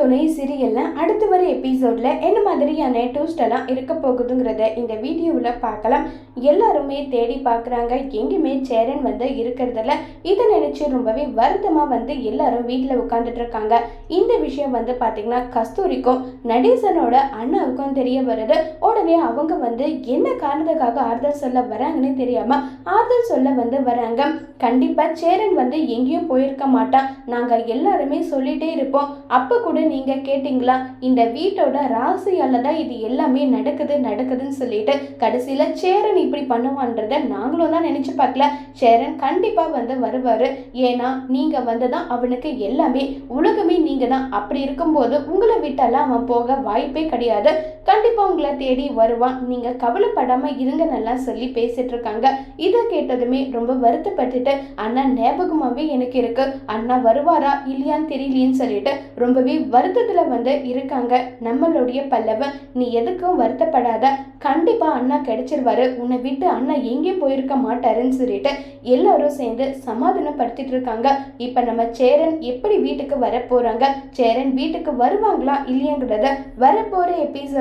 துணை சீரியல்ல அடுத்து வர எபிசோட்ல என்ன மாதிரியான ட்விஸ்ட் எல்லாம் இருக்க போகுதுங்கிறத இந்த வீடியோவில் பார்க்கலாம். எல்லாருமே தேடி பார்க்குறாங்க. எங்கேயுமே சேரன் வந்து இருக்கிறதில்ல. இதை நினைச்சு ரொம்பவே வருத்தமாக வந்து எல்லாரும் வீட்டில் உட்காந்துட்டு இருக்காங்க. இந்த விஷயம் வந்து பார்த்தீங்கன்னா கஸ்தூரிக்கும் நடேசனோட அண்ணாவுக்கும் தெரிய வருது. உடனே அவங்க வந்து என்ன காரணத்துக்காக ஆறுதல் சொல்ல வராங்கன்னு தெரியாம ஆறுதல் சொல்ல வந்து வராங்க. கண்டிப்பாக சேரன் வந்து எங்கேயும் போயிருக்க மாட்டான். நாங்கள் எல்லாருமே சொல்லிட்டே இருப்போம். அப்போ கூட நீங்க கேட்டீங்களா? இந்த வீட்டோட ராசியால தான் இது எல்லாமே நடக்குது நடக்குதுன்னு சொல்லிட்டு கடைசியில சேரன் இப்படி பண்ணுவான்றத நாங்களும் தான் நினைச்சு பார்க்கல. சேரன் கண்டிப்பா வந்து வருவாரு. ஏன்னா நீங்க வந்து தான் அவனுக்கு எல்லாமே உலகமே நீங்க தான் அப்படி இருக்கும்போது உங்களை விட்டாலாம் அவன் போக வாய்ப்பே கிடையாது. கண்டிப்பா உங்களை தேடி வருவான். நீங்க கவலைப்படாம இருங்க நல்லா சொல்லி பேசிட்டு இருக்காங்க இதை கேட்டதுமே ரொம்ப வருத்தப்பட்டுட்டு அண்ணா ஞாபகமாவே எனக்கு இருக்கு. அண்ணா வருவாரா? இல்லையான்னு தெரியலேன்னு சொல்லிட்டு ரொம்பவே வருத்தத்துல வந்து இருக்காங்க. நம்மளுடைய பல்லவன். நீ எதுக்கும் வருத்தப்படாத. கண்டிப்பா அண்ணா கிடைச்சிருவாரு. உன்னை விட்டு அண்ணா எங்கேயும் போயிருக்க மாட்டாருன்னு சொல்லிட்டு எல்லாரும் சேர்ந்து சமாதானப்படுத்திட்டு இருக்காங்க இப்ப நம்ம சேரன் எப்படி வீட்டுக்கு வர போகிறாங்க சேரன் வீட்டுக்கு வருவாங்களா? இல்லையாங்கிறத வரப்போற